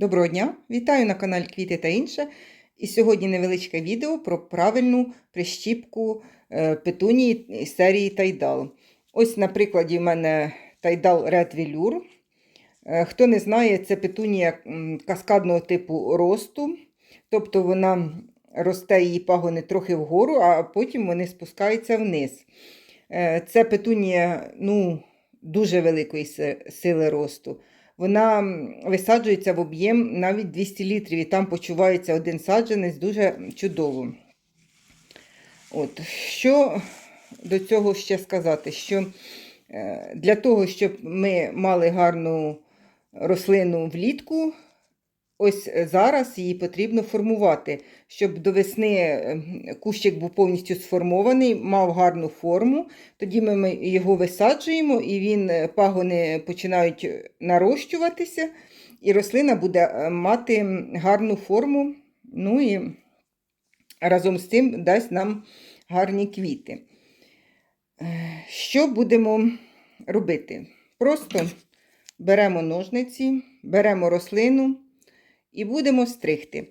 Доброго дня! Вітаю на каналі Квіти та інше. І сьогодні невеличке відео про правильну прищіпку е, петунії серії Тайдал. Ось на прикладі в мене Тайдал Red Velour. Е, Хто не знає, це петунія каскадного типу росту. Тобто вона росте її пагони трохи вгору, а потім вони спускаються вниз. Е, Це петунія ну, дуже великої сили росту. Вона висаджується в об'єм навіть 200 літрів, і там почувається один саджанець дуже чудово. От, що до цього ще сказати? Що е, для того, щоб ми мали гарну рослину влітку, ось зараз її потрібно формувати, щоб до весни е, кущик був повністю сформований, мав гарну форму. Тоді ми- його висаджуємо, і він е, пагони починають нарощуватися, і рослина буде е, мати гарну форму. Ну і разом з цим дасть нам гарні квіти. Е, Що будемо робити? Просто беремо ножниці, беремо рослину і будемо стригти.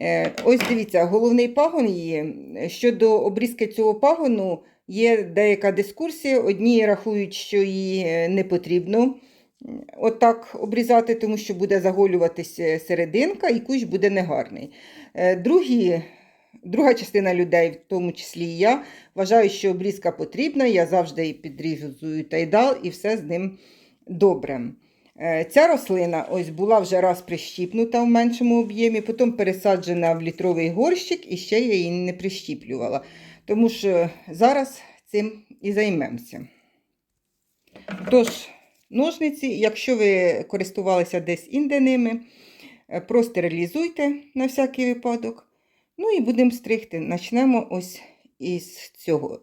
Е, Ось дивіться, головний пагон є. Щодо обрізки цього пагону є деяка дискусія. Одні рахують, що її е, не потрібно отак обрізати, тому що буде заголюватися серединка і кущ буде негарний. Е, Другі, друга частина людей, в тому числі і я, вважають, що обрізка потрібна. Я завжди і підрізую тайдал, і все з ним добре. Е, Ця рослина ось була вже раз прищіпнута в меншому об'ємі, потім пересаджена в літровий горщик і ще я її не прищіплювала. Тому що зараз цим і займемося. Тож, ножниці, якщо ви користувалися десь інде ними, е, простерилізуйте на всякий випадок. Ну і будемо стригти. Почнемо ось із цього.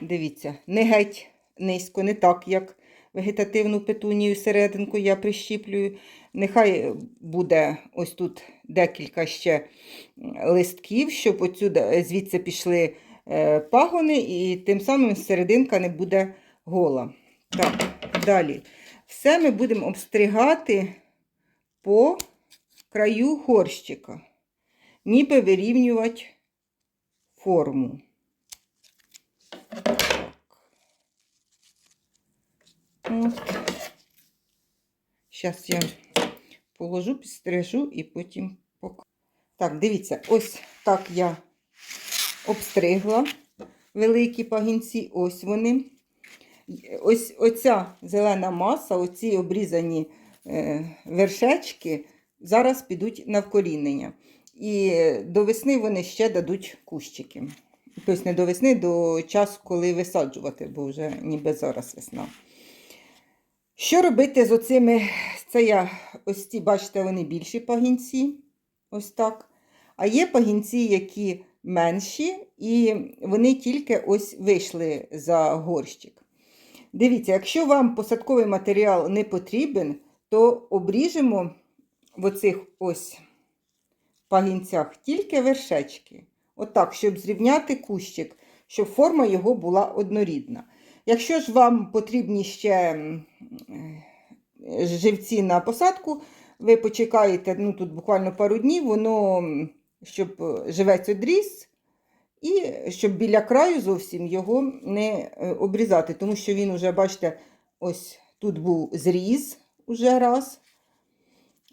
Дивіться, не геть низько, не так, як вегетативну петунію серединку я прищіплюю. Нехай буде ось тут декілька ще листків, щоб отсюди, звідси пішли е, пагони, і тим самим серединка не буде гола. Так, далі. Все ми будемо обстригати по краю горщика, ніби вирівнювати форму. Зараз я положу, підстрижу і потім покажу. Так, дивіться, ось так я обстригла великі пагінці, ось вони. Ось оця зелена маса, оці обрізані е, вершечки зараз підуть на вкорінення. І до весни вони ще дадуть кущики. Тобто не до весни, до часу, коли висаджувати, бо вже ніби зараз весна. Що робити з оцими? Це я ось ці, бачите, вони більші пагінці. Ось так. А є пагінці, які менші, і вони тільки ось вийшли за горщик. Дивіться, якщо вам посадковий матеріал не потрібен, то обріжемо в оцих ось пагінцях тільки вершечки. Отак, щоб зрівняти кущик, щоб форма його була однорідна. Якщо ж вам потрібні ще е, живці на посадку, ви почекаєте ну, тут буквально пару днів, воно, щоб е, живець одріс, і щоб біля краю зовсім його не е, обрізати, тому що він уже, бачите, ось тут був зріз уже раз.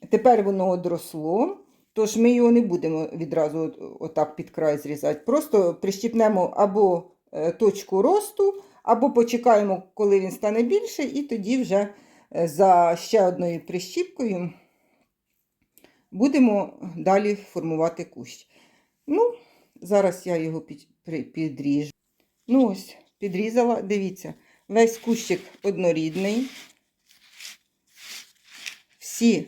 Тепер воно одросло, тож ми його не будемо відразу отак під край зрізати. Просто прищіпнемо або точку росту, або почекаємо, коли він стане більше, і тоді вже е, за ще одною прищіпкою будемо далі формувати кущ. Ну, зараз я його під, підріжу. Ну, ось, підрізала, дивіться, весь кущик однорідний. Всі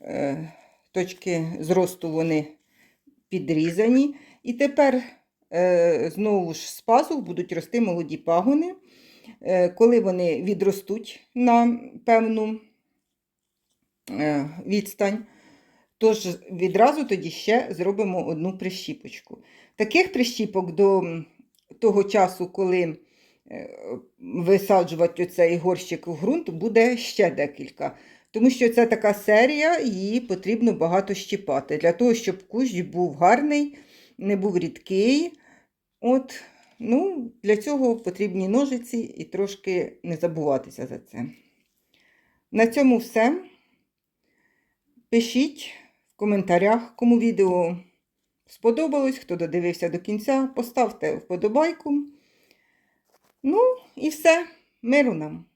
е, точки зросту вони підрізані. І тепер знову ж з пазух будуть рости молоді пагони. Е, коли вони відростуть на певну е, відстань, тож відразу тоді ще зробимо одну прищіпочку. Таких прищіпок до того часу, коли е, висаджувати оцей горщик в ґрунт, буде ще декілька. Тому що це така серія, її потрібно багато щіпати. Для того, щоб кущ був гарний, не був рідкий. От, ну, для цього потрібні ножиці і трошки не забуватися за це. На цьому все. Пишіть в коментарях, кому відео сподобалось, хто додивився до кінця, поставте вподобайку. Ну і все. Миру нам!